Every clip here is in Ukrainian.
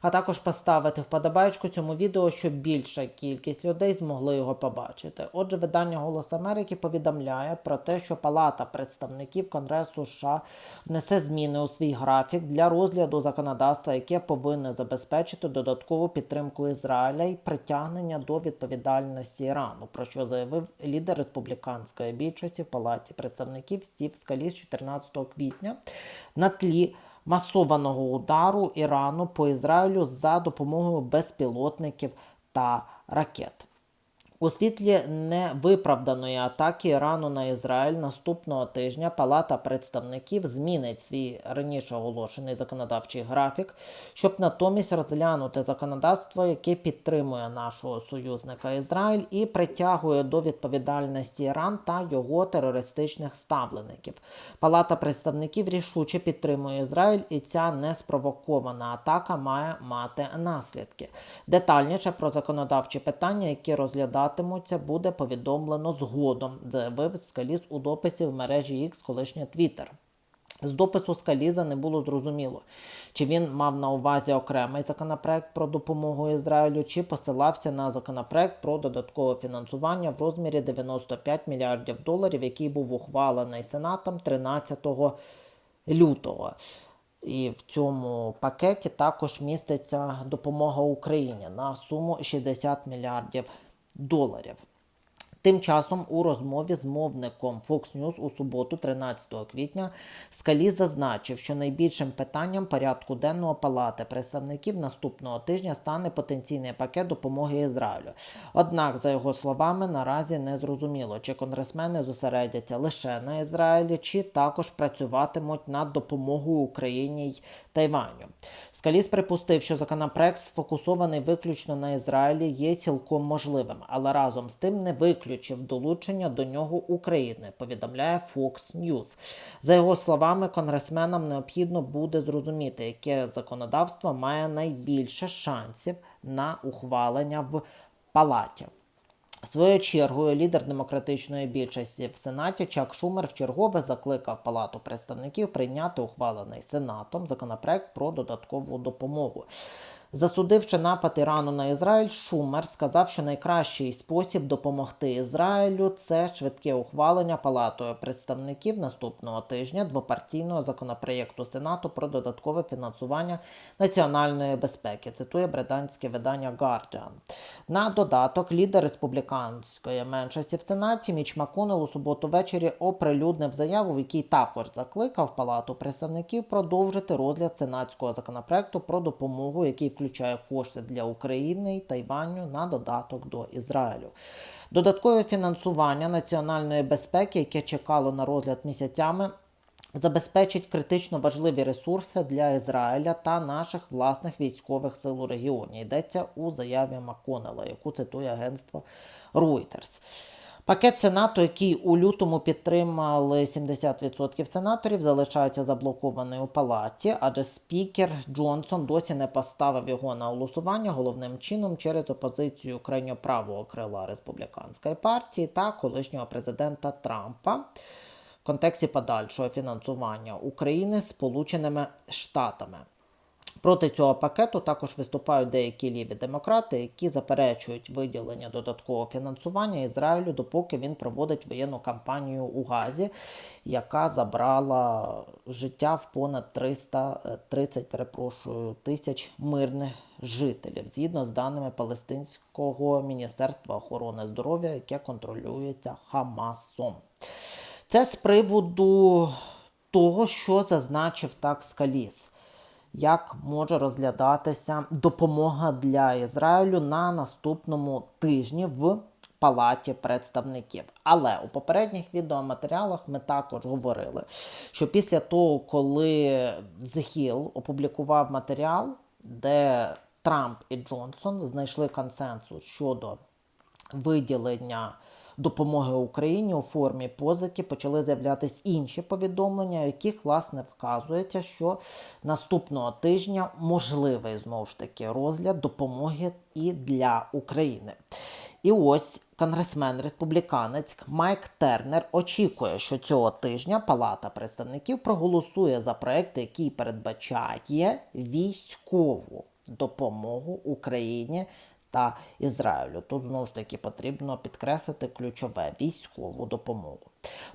а також поставити вподобайку цьому відео, щоб більша кількість людей змогли його побачити. Отже, видання Голос Америки повідомляє про те, що Палата представників Конгресу США внесе зміни у свій графік для розгляду законодавства, яке повинне забезпечити додаткову підтримку Ізраїля і притягнення до відповідальності Ірану, про що заявив лідер республіканської більшості в Палаті представників Стів Скаліс 14 квітня на тлі масованого удару Ірану по Ізраїлю за допомогою безпілотників та ракет. У світлі невиправданої атаки Ірану на Ізраїль наступного тижня Палата представників змінить свій раніше оголошений законодавчий графік, щоб натомість розглянути законодавство, яке підтримує нашого союзника Ізраїль і притягує до відповідальності Іран та його терористичних ставлеників. Палата представників рішуче підтримує Ізраїль, і ця неспровокована атака має мати наслідки. Детальніше про законодавчі питання, які розглядатимуться, буде повідомлено згодом, заявив Скаліс у дописі в мережі X, колишнє Twitter. З допису Скаліза не було зрозуміло, чи він мав на увазі окремий законопроект про допомогу Ізраїлю, чи посилався на законопроект про додаткове фінансування в розмірі 95 мільярдів доларів, який був ухвалений Сенатом 13 лютого. І в цьому пакеті також міститься допомога Україні на суму 60 мільярдів доларів. Тим часом у розмові з мовником Fox News у суботу, 13 квітня, Скалі зазначив, що найбільшим питанням порядку денного палати представників наступного тижня стане потенційний пакет допомоги Ізраїлю. Однак, за його словами, наразі не зрозуміло, чи конгресмени зосередяться лише на Ізраїлі, чи також працюватимуть над допомогою Україні й Тайваню. Скаліс припустив, що законопроект сфокусований виключно на Ізраїлі є цілком можливим, але разом з тим не виключив долучення до нього України, повідомляє Fox News. За його словами, конгресменам необхідно буде зрозуміти, яке законодавство має найбільше шансів на ухвалення в палаті. Своєю чергою лідер демократичної більшості в Сенаті Чак Шумер вчергове закликав Палату представників прийняти ухвалений Сенатом законопроект про додаткову допомогу. Засудивши напад Ірану на Ізраїль, Шумер сказав, що найкращий спосіб допомогти Ізраїлю це швидке ухвалення Палатою представників наступного тижня двопартійного законопроєкту Сенату про додаткове фінансування національної безпеки. Цитує британське видання Guardian. На додаток лідер республіканської меншості в Сенаті Міч Маконел у суботу ввечері оприлюднив заяву, в якій також закликав Палату представників продовжити розгляд сенатського законопроекту про допомогу, який включає кошти для України і Тайваню на додаток до Ізраїлю. Додаткове фінансування національної безпеки, яке чекало на розгляд місяцями, забезпечить критично важливі ресурси для Ізраїля та наших власних військових сил у регіоні. Йдеться у заяві Маконела, яку цитує агентство Reuters. Пакет Сенату, який у лютому підтримали 70% сенаторів, залишається заблокований у палаті, адже спікер Джонсон досі не поставив його на голосування головним чином через опозицію крайньо правого крила республіканської партії та колишнього президента Трампа в контексті подальшого фінансування України Сполученими Штатами. Проти цього пакету також виступають деякі ліві демократи, які заперечують виділення додаткового фінансування Ізраїлю, допоки він проводить воєнну кампанію у Газі, яка забрала життя в понад 330 перепрошую, тисяч мирних жителів, згідно з даними Палестинського міністерства охорони здоров'я, яке контролюється Хамасом. Це з приводу того, що зазначив так Скаліс як може розглядатися допомога для Ізраїлю на наступному тижні в Палаті представників. Але у попередніх відеоматеріалах ми також говорили, що після того, коли Hill опублікував матеріал, де Трамп і Джонсон знайшли консенсус щодо виділення допомоги Україні у формі позики почали з'являтися інші повідомлення, в яких власне вказується, що наступного тижня можливий знову ж таки розгляд допомоги і для України. І ось конгресмен республіканець Майк Тернер очікує, що цього тижня Палата представників проголосує за проект, який передбачає військову допомогу Україні та Ізраїлю. Тут знову ж таки потрібно підкреслити ключове військову допомогу.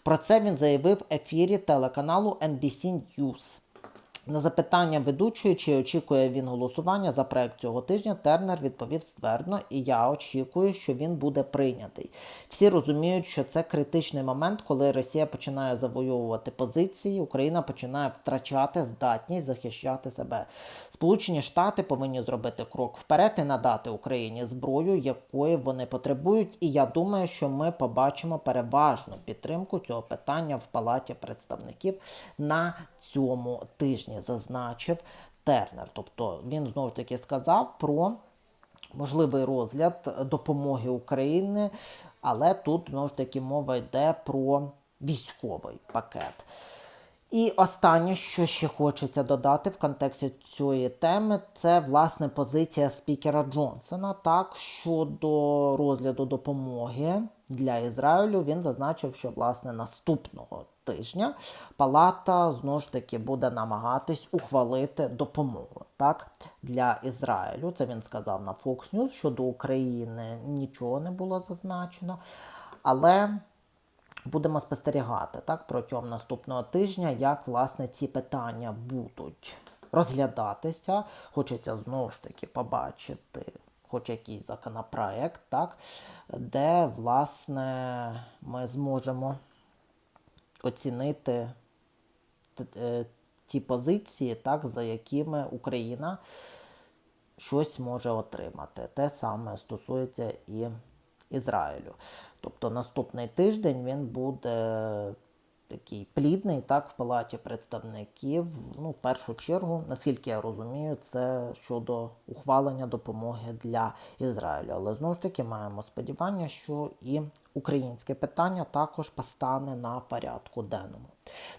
Про це він заявив в ефірі телеканалу NBC News. На запитання ведучої, чи очікує він голосування за проект цього тижня, Тернер відповів ствердно, і я очікую, що він буде прийнятий. Всі розуміють, що це критичний момент, коли Росія починає завоювати позиції, Україна починає втрачати здатність захищати себе. Сполучені Штати повинні зробити крок вперед і надати Україні зброю, якої вони потребують. І я думаю, що ми побачимо переважну підтримку цього питання в Палаті представників на цьому тижні, зазначив Тернер. Тобто він знову ж таки сказав про можливий розгляд допомоги України, але тут знову ж таки мова йде про військовий пакет. І останнє, що ще хочеться додати в контексті цієї теми, це власне позиція спікера Джонсона. Так щодо розгляду допомоги для Ізраїлю, він зазначив, що власне наступного тижня Палата знову ж таки буде намагатись ухвалити допомогу так для Ізраїлю. Це він сказав на Fox News. Щодо України нічого не було зазначено, але. Будемо спостерігати так протягом наступного тижня, як власне ці питання будуть розглядатися. Хочеться знову ж таки побачити хоч якийсь законопроект, так, де власне ми зможемо оцінити е, ті позиції, так, за якими Україна щось може отримати. Те саме стосується і Ізраїлю. Тобто наступний тиждень він буде такий плідний, так, в палаті представників. Ну, в першу чергу, наскільки я розумію, це щодо ухвалення допомоги для Ізраїлю. Але знову ж таки маємо сподівання, що і українське питання також постане на порядку денному.